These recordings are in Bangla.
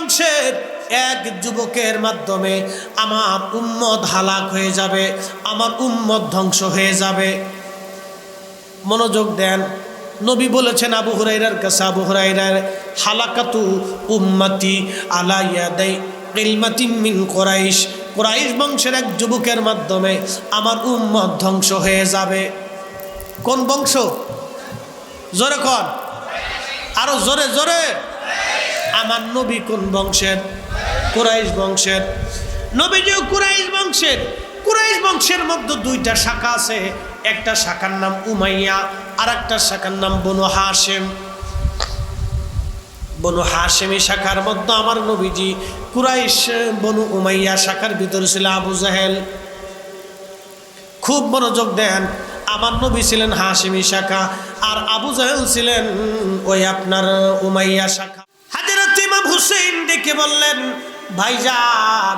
বংশের এক যুবকের মাধ্যমে আমার উম্মত হালাক হয়ে যাবে, আমার উম্মত ধ্বংস হয়ে যাবে। মনোযোগ দেন। নবী বলেছেন, আবু হুরাইরার কাছে, আবু হালাকাতু উম্মাতি আলা ইয়াদাই ইলমাতিন মিন কোরাইশ। কোরাইশ বংশের এক যুবকের মাধ্যমে আমার উম্মত ধ্বংস হয়ে যাবে। কোন বংশ? জোরে কন। আরও জোরে জোরে। আমার নবী কোন বংশের? কুরাইশ বংশের। নবীজি কুরাইশ বংশের। কুরাইশ বংশের মধ্যে দুইটা শাখা আছে। একটা শাখার নাম উমাইয়া আর একটা শাখার নাম বনু হাসেম বনু হাসেমি শাখার মধ্যে আমার নবীজি কুরাইশ, বনু উমাইয়া শাখার ভিতরে ছিল আবু জাহেল। খুব মনোযোগ দেন। আমার নবী ছিলেন হাসিমি শাখা, আর আবু জাহেল ছিলেন ওই আপনার উমাইয়া শাখা। ইমাম হুসেন ডেকে বললেন, ভাইজান,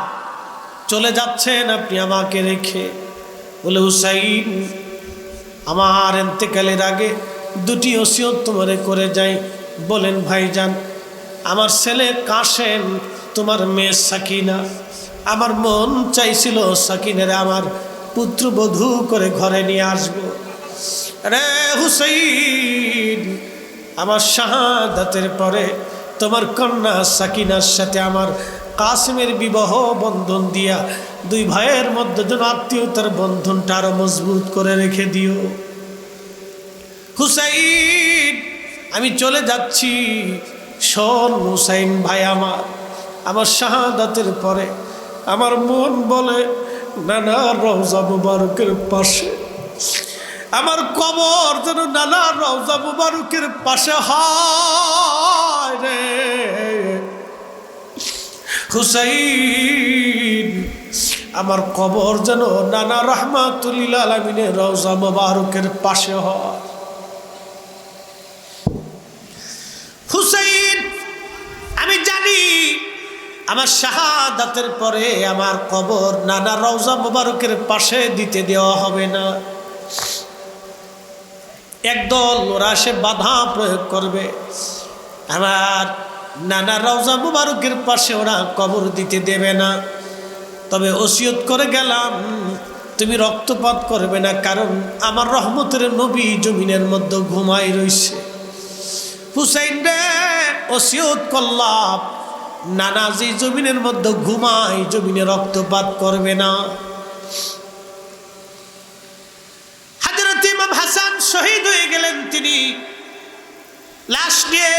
চলে যাচ্ছেন আপনি আমাকে রেখে। বলে, হুসাইন, আমার এন্তেকালের আগে দুটি ওসিয়ত তোমারে করে যাই। বলেন, ভাইজান, আমার ছেলে কাশেম, তোমার মেয়ে সাকিনা। আমার মন চাইছিল সাকিনের আমার পুত্রবধূ করে ঘরে নিয়ে আসব। রে হুসাইন, আমার শাহাদাতের পরে তোমার কন্যা সাকিনার সাথে আমার কাসিমের বিবাহ বন্ধন দিয়া দুই ভাইয়ের মধ্যে যেন আত্মীয়তার বন্ধনটা আরও মজবুত করে রেখে দিও। হুসাইন, আমি চলে যাচ্ছি। শোন হুসাইন ভাই আমার আমার শাহাদাতের পরে আমার মন বলে, নানা রওজা মুবারকের পাশে। আমার কবর যেন নানা রওজা মুবারকের পাশে হয়। রে। হুসাইন, আমার কবর যেন নানা রহমাতুল্লিল রওজা মুবারকের পাশে হয়। হুসাইন, আমি জানি আমার শাহাদাতের পরে আমার কবর নানা রওজা মুবারকের পাশে দিতে দেওয়া হবে না। একদল ওরা সে বাধা প্রয়োগ করবে। আমার নানা রওজা মুবারকের পাশে ওরা কবর দিতে দেবে না। তবে ওসিয়ত করে গেলাম, তুমি রক্তপাত করবে না, কারণ আমার রহমতের নবী জমিনের মধ্যে ঘুমাই রইছে। হুসাইন রে, ওসিয়ত করলাম, নানা যে জমিনের মধ্যে ঘুমাই জমিনে রক্তপাত করবে না। হাজরত ইমাম হাসান শহীদ হয়ে গেলেন তিনি। লাশ নিয়ে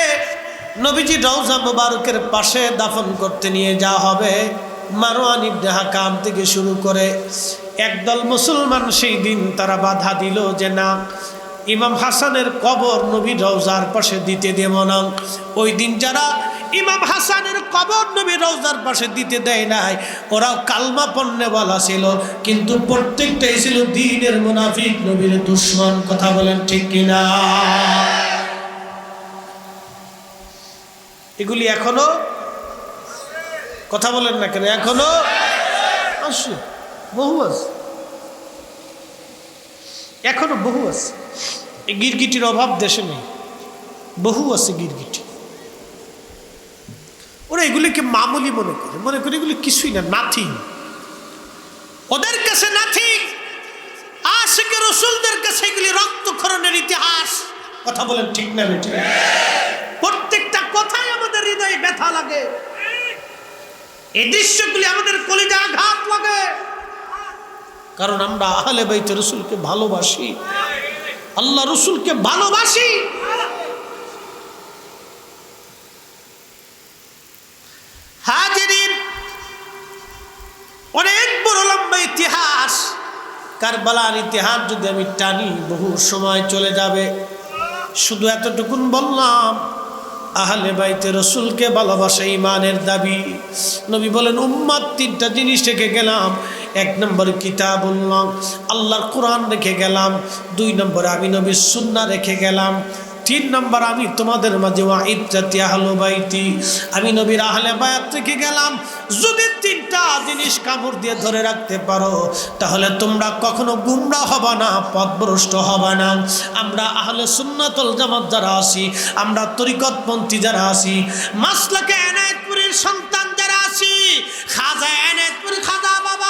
নবীজি রওজা মুবারকের পাশে দাফন করতে নিয়ে যাওয়া হবে। মারোয়ান ইবনে হাকাম থেকে শুরু করে একদল মুসলমান সেই দিন তারা বাধা দিল যে, না, ইমাম হাসানের কবর নবী রওজার পাশে দিতে দেব না। ওই দিন যারা ইমাম হাসানের কবর নবী রওজার পাশে দিতে দেয় নাই, ওরাও কালমা পণ্যে বলা ছিল। কিন্তু প্রত্যেকটাই ছিল দিনের মুনাফিক, নবীর দুশ্মন। কথা বলেন ঠিক কিনা? এগুলি এখনও? কথা বলেন না কেন, এখনও? আসে বহু আছে। এখনও বহু আছে। এই গিরগিটির অভাব দেশে নেই। বহু আছে গিরগিটি। ওরা এগুলিকে মামুলি মনে করে। মনে করে এগুলি কিছুই না, নাথিং। ওদের কাছে নাথিং। আশেকে রসুলদের কাছে এগুলি রক্তক্ষরণের ইতিহাস। কথা বলেন ঠিক না বেটি ব্যথা লাগে। এই দৃশ্যগুলি আমাদের কলিজা আঘাত লাগে। কারণ আমরা আহলে বাইতে রসুলকে ভালোবাসি। আল্লাহ রসুলকে ভালোবাসি। হাজিরিন, অনেক বড় লম্বা ইতিহাস। কারবালার ইতিহাস যদি আমি টানি, বহু সময় চলে যাবে। শুধু এতটুকুন বললাম। আহলে বাইতে রসুলকে ভালোবাসা ইমানের দাবি। নবী বলেন, উম্মাদ তিনটা জিনিস রেখে গেলাম। এক নম্বর কিতাব বললাম আল্লাহর কোরআন রেখে গেলাম। দুই নম্বর আমি নবীর সুন্না রেখে গেলাম। তিন নম্বর, আমি তোমাদের মাঝে ওয়াইদাতি আহলো বাইতি। আমি নবীর আহলে বায়াত থেকে গেলাম। যদি তিনটা জিনিস কামড় দিয়ে ধরে রাখতে পারো, তাহলে তোমরা কখনো গুমরা হবে না, পথভ্রষ্ট হবে না। আমরা আহলে সুন্নাতল জামাত যারা আসি আমরা তরিকতপন্থী যারা আসি মাসলাকে এনায়তপুরীর সন্তান যারা আসি খাজা এনায়তপুর খাজা বাবা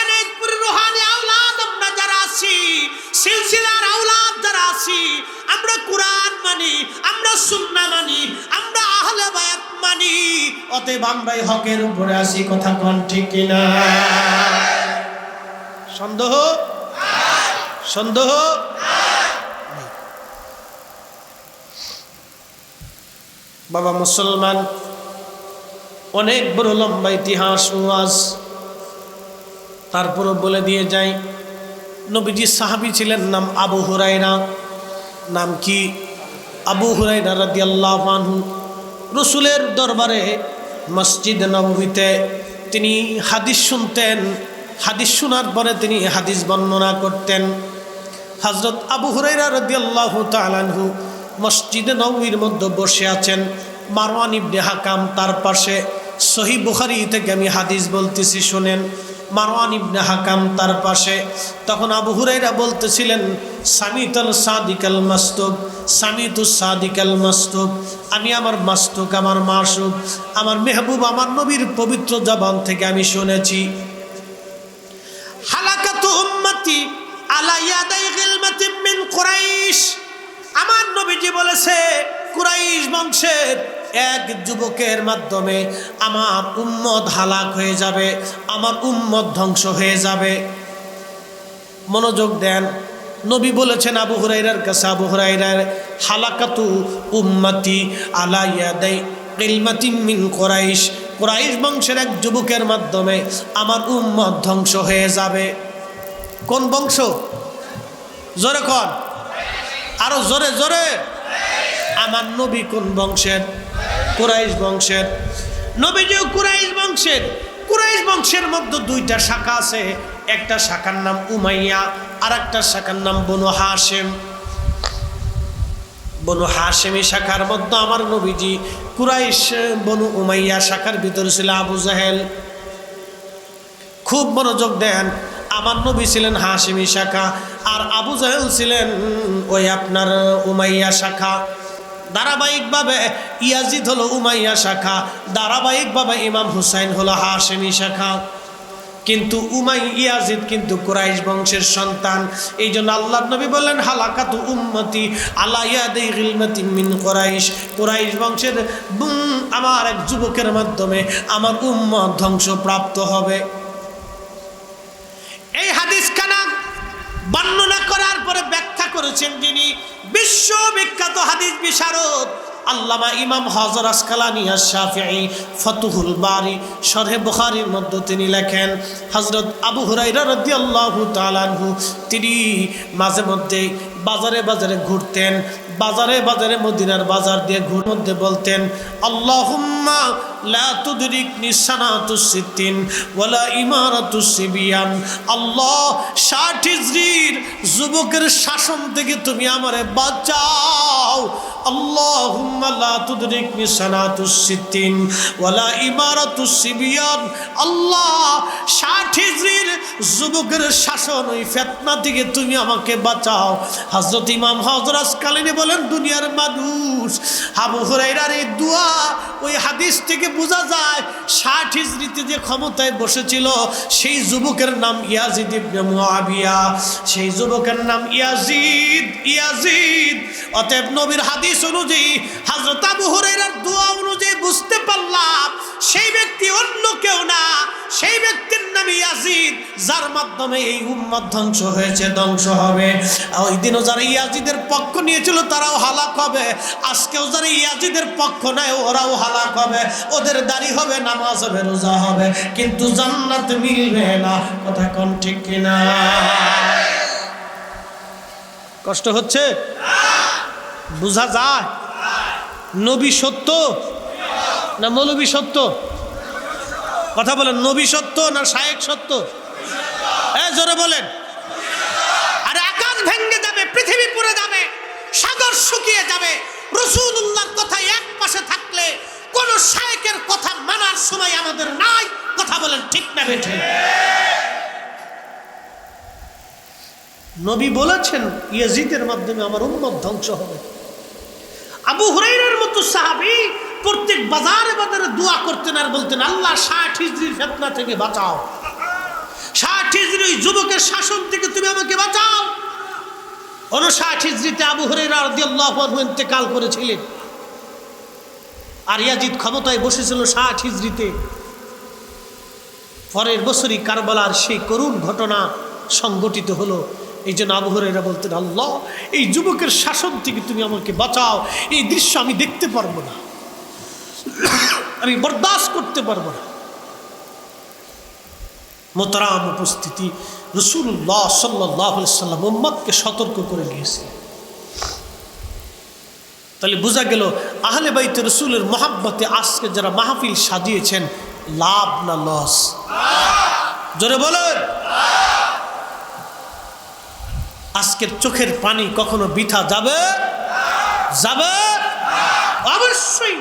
এনায়তপুরের রোহানি আওলাদ আমরা যারা আসি সিলসিলার আওলাদ যারা আসি মানি, আমরা সুন্না মানি, আমরা আহলে বায়াত মানি। অতএব আমরাই হকের উপরে আসি, কথা কন ঠিক কিনা? সন্দেহ? সন্দেহ? বাবা মুসলমান, অনেক বড় লম্বা ইতিহাস ওয়াজ তারপরও বলে দিয়ে যাই, নবীজি সাহাবি ছিলেন নাম আবু হুরাইরা নাম কি? আবু হুরাইরা রাদি আল্লাহ রসুলের দরবারে মসজিদ নবমীতে তিনি হাদিস শুনতেন। হাদিস শোনার পরে তিনি হাদিস বর্ণনা করতেন। হজরত আবু হুরাইরা রদি আল্লাহ তালানহু মসজিদে নবীর মধ্যে বসে আছেন। মারওয়ান ইবনে হাকাম তার পাশে সহি বুখারি থেকে আমি হাদিস বলতেছি, শোনেন। মারওয়ান ইবনে হাকাম তার পাশে। তখন আবু হুরাইরা বলতেছিলেন, সামিতাল সাদিকাল মাস্তুব সামিতু সাদিকাল মাস্তুব, আমি আমার মাস্তুক, আমার মাসুক, আমার মেহবুব, আমার নবীর পবিত্র জবান থেকে আমি শুনেছি। হালাকাতু উম্মতি আলা ইয়াদাই গিলমাতিন মিন কুরাইশ। আমার নবীজি বলেছে, কুরাইশ বংশের এক যুবকের মাধ্যমে আমার উম্মত হালাক হয়ে যাবে, আমার উম্মত ধ্বংস হয়ে যাবে। মনোযোগ দেন। নবী বলেছেন, আবু হুরাইরার কাছে, আবু হুরাইরার হালাকাতু উম্মাতি আলা ইয়াদাই গিলমাতিন মিন কুরাইশ। কুরাইশ বংশের এক যুবকের মাধ্যমে আমার উম্মত ধ্বংস হয়ে যাবে। কোন বংশ? জোরে কন। আরও জোরে জোরে। আমার নবী কোন বংশের? কুরাইশ বংশের। নবীজিও কুরাইশ বংশের। কুরাইশ বংশের মধ্যে দুইটা শাখা আছে। একটা শাখার নাম উমাইয়া আর একটা শাখার নাম বনু হাসেম বনু হাসেমি শাখার মধ্যে আমার নবীজি কুরাইশ, বনু উমাইয়া শাখার ভিতরে ছিল আবু জাহেল। খুব মনোযোগ দেন। আমার নবী ছিলেন হাসিমি শাখা, আর আবু জাহেল ছিলেন ওই আপনার উমাইয়া শাখা। ধারাবাহিকভাবে ইয়াজিদ হলো উমাইয়া শাখা, ধারাবাহিকভাবে ইমাম হুসাইন হলো হাসিমি শাখা। কিন্তু উমাই ইয়াজিদ কিন্তু কুরাইশ বংশের সন্তান। এই জন্য আল্লাহ নবী বললেন, হালাকাতু উম্মতি আল্লাহ গিলমতি মিন কুরাইশ। কুরাইশ বংশের আমার এক যুবকের মাধ্যমে আমার উম্মত ধ্বংসপ্রাপ্ত হবে। এই হাদিস খানা বর্ণনা করার পরে ব্যাখ্যা করেছেন যিনি বিশ্ববিখ্যাত হাদিস বিশারদ আল্লামা ইমাম হজর আসকালানিয়া শাফি ফতুহুল বারি শরহে বুহারির মধ্যে তিনি লেখেন হজরত আবু হুরাইরা রদি আল্লাহ তালানহু তিনি মাঝে মধ্যে বাজারে বাজারে ঘুরতেন, বাজারে বাজারে মদিনার বাজার দিয়ে ঘুর মধ্যে বলতেন, আল্লাহুম্মা লা তুদরিকনি সানাতুস সিদ্দিন ওয়ালা ইমারাতুস সিবিয়ান। আল্লাহ ষাট হিজরির যুবকের শাসন থেকে তুমি আমারে বাঁচাও। আল্লাহুম্মা লা তুদরিকনি সানাতুস সিদ্দিন ওয়ালা ইমারাতুস সিবিয়ান। আল্লাহ ষাট হিজরির যুবকের শাসন, ওই ফেতনা থেকে তুমি আমাকে বাঁচাও। হজরত ইমাম হজরত কালিনী বলেন, দুনিয়ার মানুষ, আবু হুরাইরার এই দোয়া, ওই হাদিস থেকে বোঝা যায়, ষাট হিজড়িতে যে ক্ষমতায় বসেছিল, সেই যুবকের নাম ইয়াজিদ ইবনে মুআবিয়া। সেই যুবকের নাম ইয়াজিদ ইয়াজিদ। অতএব নবীর হাদিস অনুযায়ী, হযরত আবু হুরাইরার দোয়া অনুযায়ী বুঝতে পারলাম, সেই ব্যক্তি অন্য কেউ না, সেই ব্যক্তির নাম ইয়াজিদ, যার মাধ্যমে এই উম্মত ধ্বংস হয়েছে, ধ্বংস হবে। ওই দিনও যারা ইয়াজিদের পক্ষ নিয়েছিল, তারাও হালাক হবে। আজকেও যারা ইয়াজিদের পক্ষ নেয়, ওরাও হালাক হবে। ওদের দাড়ি হবে, নামাজ হবে, রোজা হবে, কিন্তু জান্নাত মিলবে না। কথা কোন ঠিক কিনা? কষ্ট হচ্ছে? বোঝা যায়? নবী সত্য না মৌলবী সত্য? কথা বলেন, নবী সত্য না শায়েক সত্য? হ্যাঁ জোরে বলেন। আর আকাশ ভেঙে যাবে, পৃথিবী পুড়ে যাবে, সাগর শুকিয়ে যাবে কথা সময় আমাদের নাই। কথা বলেন ঠিক না বেঠে। নবী বলেছেন, ইয়াজিদের মাধ্যমে আমার উম্মত ধ্বংস হবে। আবু হুরাইরার মতো সাহাবি প্রত্যেক বাজারে বাজারে দোয়া করতেন আর বলতেন, আল্লাহ ষাট হিজড়ির ফেতনা থেকে বাঁচাও। ষাট হিজড়ি যুবকের শাসন থেকে তুমি আমাকে বাঁচাও। উনষাট হিজড়িতে আবু হরেরা রাদিয়াল্লাহু আনহু ইন্তেকাল করেছিলেন। আর ইয়াজিদ ক্ষমতায় বসেছিল ষাট হিজড়িতে। পরের বছরই কারবালার সেই করুণ ঘটনা সংগঠিত হলো। এই জন্য আবু হরেরা বলতেন, আল্লাহ, এই যুবকের শাসন থেকে তুমি আমাকে বাঁচাও। এই দৃশ্য আমি দেখতে পারব না। আমি বরদাস্ত করতে পারব না। মোতারাম উপস্থিতি রসুল্লাহ সাল্লাহ সাল্লাম মোহাম্মদকে সতর্ক করে দিয়েছে। তাহলে বোঝা গেল আহলে বাইতে রসুলের মহাব্বতে আজকে যারা মাহফিল সাজিয়েছেন, লাভ না লস? জোরে বলেন। আজকের চোখের পানি কখনো বিথা যাবে? যাবে? অবশ্যই।